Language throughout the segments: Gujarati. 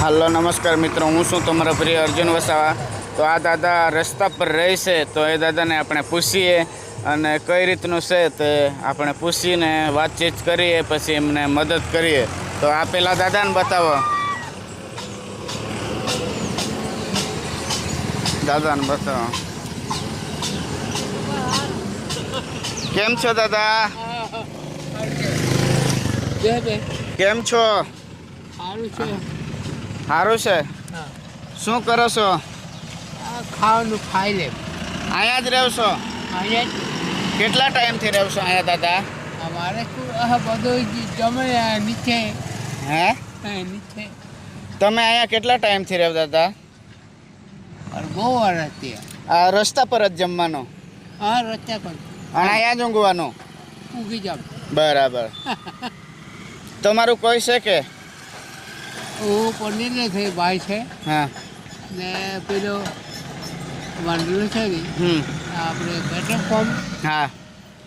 હાલો નમસ્કાર મિત્રો હું છું તમારો પ્રિય અર્જુન વસાવા. તો આ દાદા રસ્તા પર રહેશે તો એ દાદાને આપણે પૂછીએ અને કઈ રીતનું છે તે આપણે પૂછીને વાતચીત કરીએ પછી એમને મદદ કરીએ. તો આ પેલા દાદાને બતાવો. દાદાને બતાવો. કેમ છો દાદા? કેમ છો? સારું છે. સારું છે? શું કરો છો? ખાવાનું ખાઈ લે. અહીંયા જ રહેશો? અહીંયા કેટલા ટાઈમથી રહેશો અહીંયા દાદા? અમારે બધું જમે નીચે. હે? નીચે. તમે અહીંયા કેટલા ટાઈમથી રહેવ દાદા? બહુ વર્ષથી આ રસ્તા પર જ જમવાનું? હા રસ્તા પર. અને અહીંયા જ ઊંઘવાનું? ઊંઘી જાવ બરાબર. તમારું કોઈ છે કે? હું પનીર નથી ભાઈ છે. હા. ને પેલો વાંદરો છે ને આપણે પેટ્રોલ પંપ હા.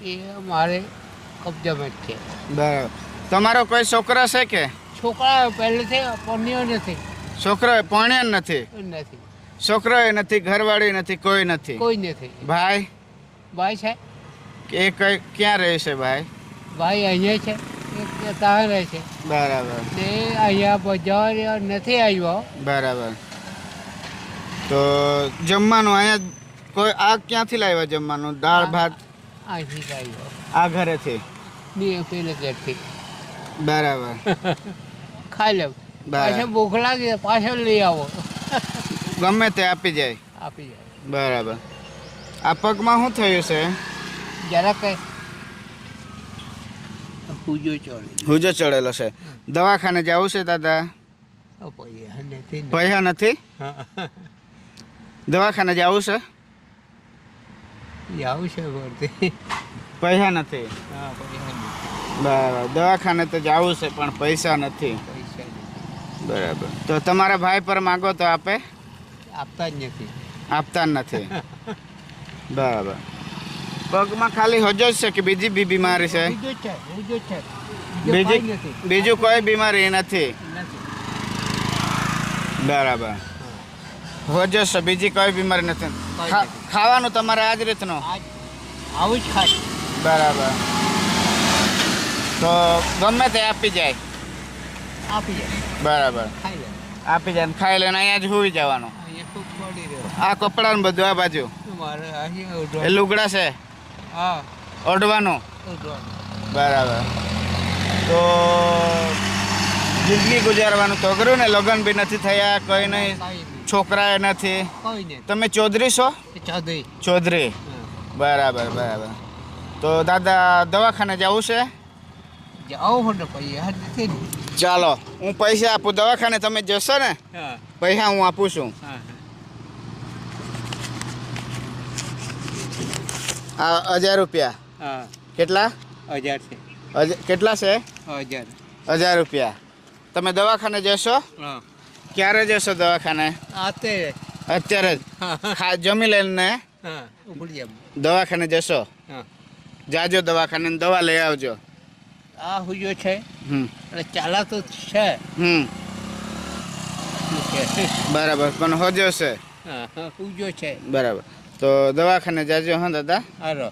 એ મારે કબજામાં જ છે. બરાબર. તમારો કોઈ છોકરો છે કે? છોકરા પહેલેથી પનીર નથી. છોકરો પરણ્યો જ નથી. નથી. છોકરો નથી ઘરવાળી નથી કોઈ નથી. કોઈ નથી. ભાઈ? ભાઈ છે. એ કઈ ક્યાં રહે છે ભાઈ? ભાઈ અહીંયા છે. ત્યાં રહે છે. બરાબર. તે અહીંયા બજાર નથી આવ્યો. બરાબર. તો જમવાનું અહીંયા કોઈ આ ક્યાંથી લાવ્યા જમવાનું? દાળ ભાત? અહીંથી આવ્યો. આ ઘરેથી? બે પેલે ઘરથી. બરાબર. ખાઈ લે પાછા ભૂખ લાગી પાછળ લઈ આવો. ગમે તે આપી જાય. આપી જાય. બરાબર. આ પગમાં શું થયું છે? જરાક પૂજો ચોળી હુજો ચડેલો છે. દવાખાને જવું છે દાદા? પૈસા નથી દવાખાને જવું છે? જવું છે વળતી પૈસા નથી? હા પૈસા નથી. બરાબર. દવાખાને તો જવું છે પણ પૈસા નથી. પૈસા નથી. બરાબર. તો તમારા ભાઈ પર માગો તો આપે? આપતા જ નથી. આપતા જ નથી. બરાબર. પગમાં ખાલી હજો જ છે કે બીજી બી બીમારી છે? બીજો બીજો કોઈ બીમારી નથી? બરાબર. હજો છે બીજી કોઈ બીમારી નથી. ખાવાનું તમારે આ જ રીતનું આવું જ ખાય. બરાબર. તો ગમે તે આપી જાય. આપી જાય. બરાબર. આપી જાય ખાઈ લઈને અહીંયા જ હોવી જવાનું. આ કપડાં બધું આ બાજુ. એ લુગડા છે? હા. ઓઢવાનું? બરાબર. તો જિંદગી ગુજારવાનું તો કર્યું ને લગ્ન બી નથી થયા કંઈ નહીં છોકરા નથી. તમે ચૌધરી છો? ચૌધરી. બરાબર બરાબર. તો દાદા દવાખાને જવું છે? ચાલો હું પૈસા આપું. દવાખાને તમે જશો ને? પૈસા હું આપું છું. આ હજાર રૂપિયા. હા. કેટલા? હજાર છે. કેટલા છે? હજાર. હજાર રૂપિયા. તમે દવાખાને જશો? હા. ક્યારે જશો દવાખાને? અત્યારે જ. જમી લઈને દવાખાને જશો? હા. જાજો દવાખાને દવા લઈ આવજો. આ હુજો છે. એટલે ચાલા તો છે. હમ. બરાબર. પણ હોજો છે. હુજો છે. બરાબર. તો દવાખાને જાજો હા દાદા? હારો.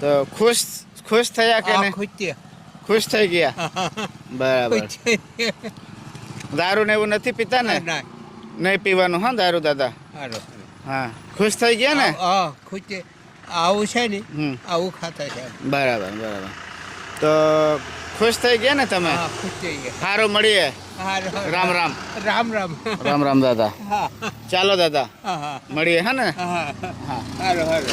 તો ખુશ ખુશ થયા કે નહીં? ખુશ થઈ ગયા? બરાબર. દારૂ ને એવું નથી પીતા ને? નહીં પીવાનું હા દારૂ દાદા? હા. ખુશ થઈ ગયા ને? ખુશ આવું છે ને આવું ખાતા છે. બરાબર બરાબર. તો ખુશ થઈ ગયા ને તમે? ખુશ થઈ ગયા. સારું મળીએ. રામ. રામ રામ. રામ રામ. રામ દાદા. હા. ચાલો દાદા. હા હા. મળીએ હા ને? હા હા. હારો હારો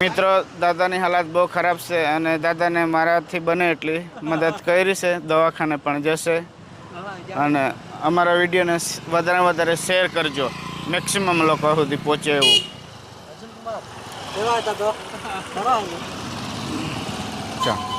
મિત્રો દાદાની હાલત બહુ ખરાબ છે અને દાદાને મારાથી બને એટલી મદદ કરી છે. દવાખાને પણ જશે. અને અમારા વિડીયોને વધારે વધારે શેર કરજો. મેક્સિમમ લોકો સુધી પહોંચે એવું. ચાલો